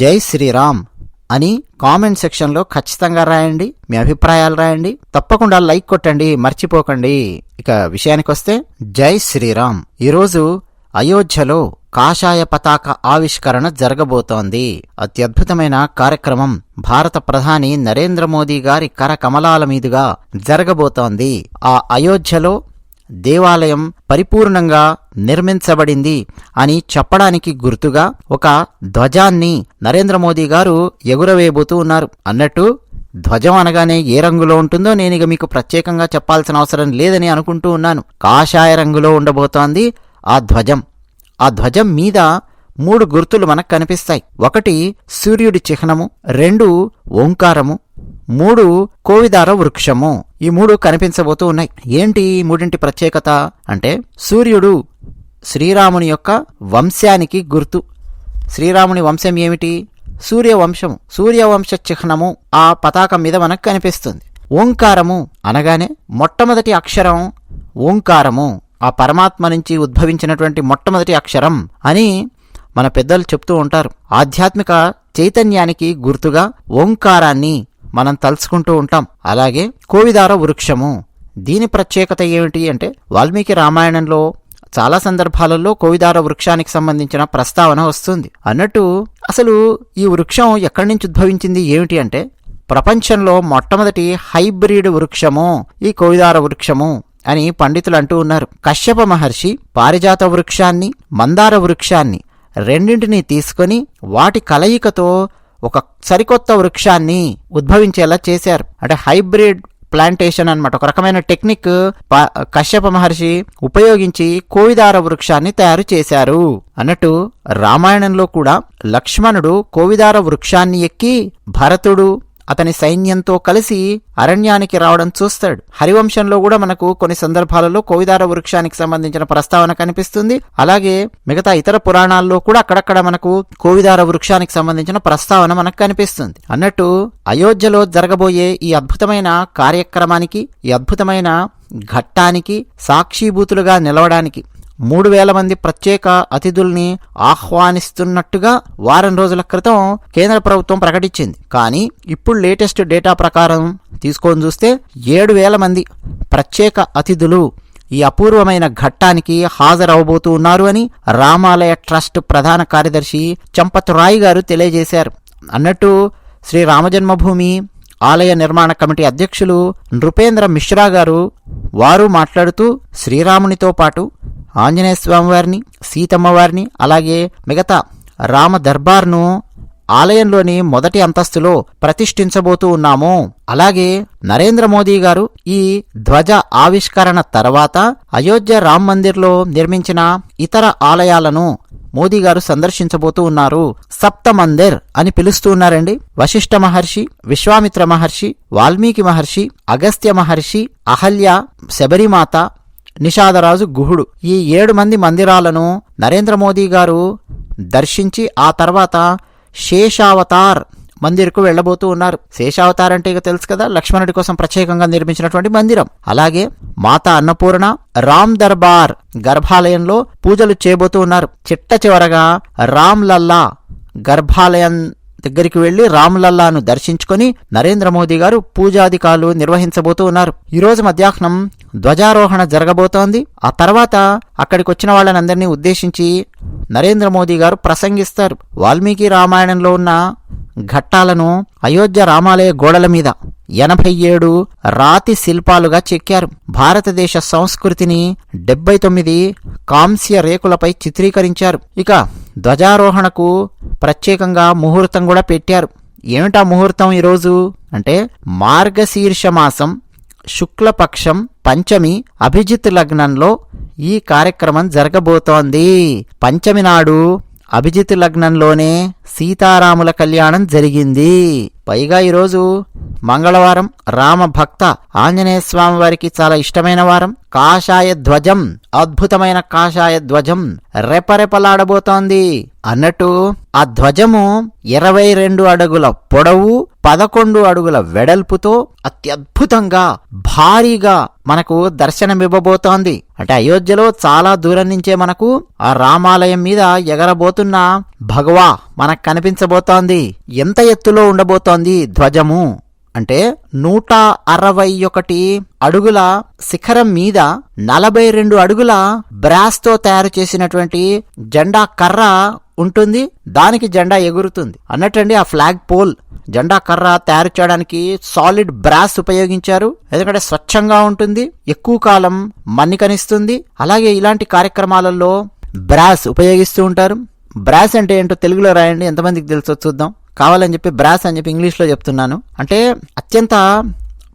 జై శ్రీరామ్ అని కామెంట్ సెక్షన్లో ఖచ్చితంగా రాయండి మీ అభిప్రాయాలు రాయండి. తప్పకుండా లైక్ కొట్టండి మర్చిపోకండి. ఇక విషయానికి వస్తే జై శ్రీరామ్. ఈరోజు అయోధ్యలో కాషాయ పతాక ఆవిష్కరణ జరగబోతోంది. అత్యద్భుతమైన కార్యక్రమం భారత ప్రధాని నరేంద్ర మోదీ గారి కరకమలాల మీదుగా జరగబోతోంది. ఆ అయోధ్యలో దేవాలయం పరిపూర్ణంగా నిర్మించబడింది అని చెప్పడానికి గుర్తుగా ఒక ధ్వజాన్ని నరేంద్ర మోదీ గారు ఎగురవేయబోతూ ఉన్నారు. అన్నట్టు ధ్వజం అనగానే ఏ రంగులో ఉంటుందో నేను ఇక మీకు ప్రత్యేకంగా చెప్పాల్సిన అవసరం లేదని అనుకుంటూ ఉన్నాను. కాషాయ రంగులో ఉండబోతోంది ఆ ధ్వజం. ఆ ధ్వజం మీద మూడు గుర్తులు మనకు కనిపిస్తాయి. ఒకటి సూర్యుడి చిహ్నము రెండు ఓంకారము మూడు కోవిదార వృక్షము. ఈ మూడు కనిపించబోతూ ఉన్నాయి. ఏంటి ఈ మూడింటి ప్రత్యేకత? అంటే సూర్యుడు శ్రీరాముని యొక్క వంశానికి గుర్తు. శ్రీరాముని వంశం ఏమిటి? సూర్యవంశము. సూర్యవంశ చిహ్నము ఆ పతాకం మీద మనకు కనిపిస్తుంది. ఓంకారము అనగానే మొట్టమొదటి అక్షరం ఓంకారము. ఆ పరమాత్మ నుంచి ఉద్భవించినటువంటి మొట్టమొదటి అక్షరం అని మన పెద్దలు చెప్తూ ఉంటారు. ఆధ్యాత్మిక చైతన్యానికి గుర్తుగా ఓంకారాన్ని మనం తలుచుకుంటూ ఉంటాం. అలాగే కోవిదార వృక్షము. దీని ప్రత్యేకత ఏమిటి అంటే వాల్మీకి రామాయణంలో చాలా సందర్భాలలో కోవిదార వృక్షానికి సంబంధించిన ప్రస్తావన వస్తుంది. అన్నట్టు అసలు ఈ వృక్షం ఎక్కడి నుంచి ఉద్భవించింది ఏమిటి అంటే ప్రపంచంలో మొట్టమొదటి హైబ్రిడ్ వృక్షము ఈ కోవిదార వృక్షము అని పండితులు అంటూ ఉన్నారు. కశ్యప మహర్షి పారిజాత వృక్షాన్ని మందార వృక్షాన్ని రెండింటినీ తీసుకొని వాటి కలయికతో ఒక సరికొత్త వృక్షాన్ని ఉద్భవించేలా చేశారు. అంటే హైబ్రిడ్ ప్లాంటేషన్ అన్నమాట. ఒక రకమైన టెక్నిక్ ప- కశ్యప మహర్షి ఉపయోగించి కోవిదార వృక్షాన్ని తయారు చేశారు. అన్నట్టు రామాయణంలో కూడా లక్ష్మణుడు కోవిదార వృక్షాన్ని ఎక్కి భరతుడు అతని సైన్యంతో కలిసి అరణ్యానికి రావడం చూస్తాడు. హరివంశంలో కూడా మనకు కొన్ని సందర్భాలలో కోవిదార వృక్షానికి సంబంధించిన ప్రస్తావన కనిపిస్తుంది. అలాగే మిగతా ఇతర పురాణాల్లో కూడా అక్కడక్కడ మనకు కోవిదార వృక్షానికి సంబంధించిన ప్రస్తావన మనకు కనిపిస్తుంది. అన్నట్టు అయోధ్యలో జరగబోయే ఈ అద్భుతమైన కార్యక్రమానికి ఈ అద్భుతమైన ఘట్టానికి సాక్షిభూతులుగా నిలవడానికి మూడు వేల మంది ప్రత్యేక అతిథుల్ని ఆహ్వానిస్తున్నట్టుగా వారం రోజుల క్రితం కేంద్ర ప్రభుత్వం ప్రకటించింది. కానీ ఇప్పుడు లేటెస్ట్ డేటా ప్రకారం తీసుకొని చూస్తే ఏడు వేల మంది ప్రత్యేక అతిథులు ఈ అపూర్వమైన ఘట్టానికి హాజరవబోతూ ఉన్నారు అని రామాలయ ట్రస్ట్ ప్రధాన కార్యదర్శి చంపతురాయి గారు తెలియజేశారు. అన్నట్టు శ్రీ రామజన్మభూమి ఆలయ నిర్మాణ కమిటీ అధ్యక్షులు నృపేంద్ర మిశ్రా గారు వారు మాట్లాడుతూ శ్రీరామునితో పాటు ఆంజనేయ స్వామి వారిని అలాగే మిగతా రామ దర్బార్ను ఆలయంలోని మొదటి అంతస్తులో ప్రతిష్ఠించబోతూ ఉన్నాము. అలాగే నరేంద్ర మోదీ గారు ఈ ధ్వజ ఆవిష్కరణ తర్వాత అయోధ్య రామ్ మందిర్లో నిర్మించిన ఇతర ఆలయాలను మోదీ గారు సందర్శించబోతూ ఉన్నారు. సప్త మందిర్ అని పిలుస్తూ ఉన్నారండి. వశిష్ఠ మహర్షి విశ్వామిత్ర మహర్షి వాల్మీకి మహర్షి అగస్త్య మహర్షి అహల్య శబరిమాత నిషాదరాజు గుహుడు. ఈ ఏడు మంది మందిరాలను నరేంద్ర మోదీ గారు దర్శించి ఆ తర్వాత శేషావతార్ మందిర్కు వెళ్ళబోతూ ఉన్నారు. శేషావతార్ అంటే ఇక తెలుసు కదా లక్ష్మణుడి కోసం ప్రత్యేకంగా నిర్మించినటువంటి మందిరం. అలాగే మాత అన్నపూర్ణ రామ్ దర్బార్ గర్భాలయంలో పూజలు చేయబోతూ ఉన్నారు. చిట్ట చివరగా రామ్ లల్లా గర్భాలయం దగ్గరికి వెళ్ళి రామ్లల్లాను దర్శించుకొని నరేంద్ర మోదీ గారు పూజాధికారులు నిర్వహించబోతూ ఉన్నారు ఈరోజు మధ్యాహ్నం ధ్వజారోహణ జరగబోతోంది. ఆ తర్వాత అక్కడికి వచ్చిన వాళ్ళనందరినీ ఉద్దేశించి నరేంద్ర మోదీ గారు ప్రసంగిస్తారు. వాల్మీకి రామాయణంలో ఉన్న ఘట్టాలను అయోధ్య రామాలయ గోడల మీద ఎనభై ఏడు రాతి శిల్పాలుగా చెక్కారు. భారతదేశ సంస్కృతిని డెబ్బై తొమ్మిది కాంస్య రేకులపై చిత్రీకరించారు. ఇక ధ్వజారోహణకు ప్రత్యేకంగా ముహూర్తం కూడా పెట్టారు. ఏమిటా ముహూర్తం ఈరోజు? అంటే మార్గశీర్ష మాసం శుక్లపక్షం పంచమి అభిజిత్ లగ్నంలో ఈ కార్యక్రమం జరగబోతోంది. పంచమి నాడు అభిజిత్ లగ్నంలోనే సీతారాముల కళ్యాణం జరిగింది. పైగా ఈరోజు మంగళవారం రామభక్త ఆంజనేయ స్వామి వారికి చాలా ఇష్టమైన వారం. కాషాయ ధ్వజం అద్భుతమైన కాషాయ ధ్వజం రెపరెపలాడబోతోంది. అన్నట్టు ఆ ధ్వజము ఇరవై రెండు అడుగుల పొడవు పదకొండు అడుగుల వెడల్పుతో అత్యద్భుతంగా భారీగా మనకు దర్శనమివ్వబోతోంది అంటే అయోధ్యలో చాలా దూరం నుంచే మనకు ఆ రామాలయం మీద ఎగరబోతున్న భగవా మన మనకు కనిపించబోతోంది ఎంత ఎత్తులో ఉండబోతోంది ధ్వజము? అంటే నూట అరవై ఒకటి అడుగుల శిఖరం మీద నలభై రెండు అడుగుల బ్రాస్తో తయారు చేసినటువంటి జెండా కర్ర ఉంటుంది. దానికి జెండా ఎగురుతుంది. అన్నట్టండి ఆ ఫ్లాగ్ పోల్. జెండా కర్ర తయారు చేయడానికి సాలిడ్ బ్రాస్ ఉపయోగించారు. ఎందుకంటే స్వచ్ఛంగా ఉంటుంది. ఎక్కువ కాలం మన్నికనిస్తుంది. అలాగే ఇలాంటి కార్యక్రమాలలో బ్రాస్ ఉపయోగిస్తూ ఉంటారు. బ్రాస్ అంటే ఏంటో తెలుగులో రాయండి ఎంతమందికి తెలుసో చూద్దాం. కావాలని చెప్పి బ్రాస్ అని చెప్పి ఇంగ్లీష్లో చెప్తున్నాను. అంటే అత్యంత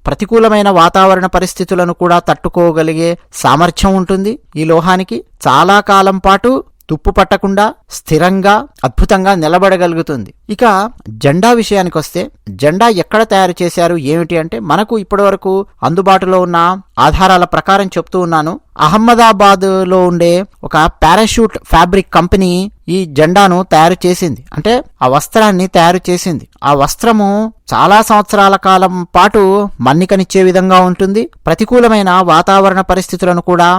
ప్రతికూలమైన వాతావరణ పరిస్థితులను కూడా తట్టుకోగలిగే సామర్థ్యం ఉంటుంది ఈ లోహానికి. చాలా కాలం పాటు తుప్పు పట్టకుండా స్థిరంగా అద్భుతంగా నిలబడగలుగుతుంది. ఇక జెండా విషయానికి వస్తే జెండా ఎక్కడ తయారు చేశారు ఏమిటి అంటే మనకు ఇప్పటివరకు అందుబాటులో ఉన్న ఆధారాల ప్రకారం చెప్తూ ఉన్నాను. అహ్మదాబాద్లో ఉండే ఒక పారాషూట్ ఫ్యాబ్రిక్ కంపెనీ ఈ జెండాను తయారు చేసింది. అంటే ఆ వస్త్రాన్ని తయారు చేసింది. ఆ వస్త్రము చాలా సంవత్సరాల కాలం పాటు మన్నికనిచ్చే విధంగా ఉంటుంది. ప్రతికూలమైన వాతావరణ పరిస్థితులను కూడా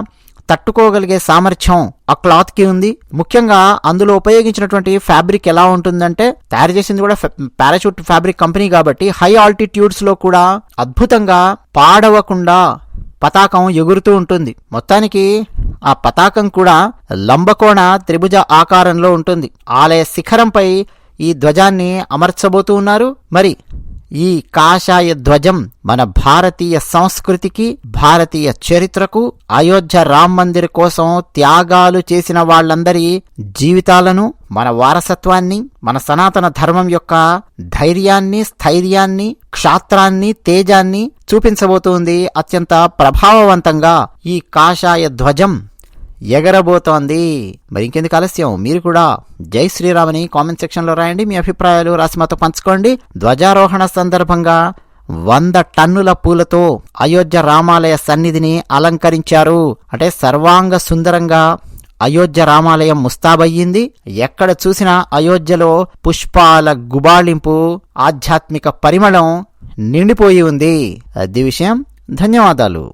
తట్టుకోగలిగే సామర్థ్యం ఆ క్లాత్కి ఉంది. ముఖ్యంగా అందులో ఉపయోగించినటువంటి ఫ్యాబ్రిక్ ఎలా ఉంటుందంటే తయారు చేసింది కూడా పారాషూట్ ఫ్యాబ్రిక్ కంపెనీ కాబట్టి హై ఆల్టిట్యూడ్స్లో కూడా అద్భుతంగా పాడవకుండా పతాకం ఎగురుతూ ఉంటుంది. మొత్తానికి ఆ పతాకం కూడా లంబకోణ త్రిభుజ ఆకారంలో ఉంటుంది. ఆలయ శిఖరంపై ఈ ధ్వజాన్ని అమర్చబోతూ ఉన్నారు. మరి ఈ కాషాయ ధ్వజం మన భారతీయ సంస్కృతికి భారతీయ చరిత్రకు అయోధ్య రామ్ మందిర్ కోసం త్యాగాలు చేసిన వాళ్ళందరి జీవితాలను మన వారసత్వాన్ని మన సనాతన ధర్మం యొక్క ధైర్యాన్ని స్థైర్యాన్ని క్షాత్రాన్ని తేజాన్ని చూపించబోతుంది అత్యంత ప్రభావవంతంగా ఈ కాషాయ ధ్వజం. ఎగరబోతోంది. మరి ఇంకెందుకు ఆలస్యం? మీరు కూడా జై శ్రీరామని కామెంట్ సెక్షన్లో రాయండి. మీ అభిప్రాయాలు రాసి మాతో పంచుకోండి. ధ్వజారోహణ సందర్భంగా వంద టన్నుల పూలతో అయోధ్య రామాలయ సన్నిధిని అలంకరించారు. అంటే సర్వాంగ సుందరంగా అయోధ్య రామాలయం ముస్తాబయ్యింది. ఎక్కడ చూసినా అయోధ్యలో పుష్పాల గుబాళింపు ఆధ్యాత్మిక పరిమళం నిండిపోయి ఉంది. అది విషయం. ధన్యవాదాలు.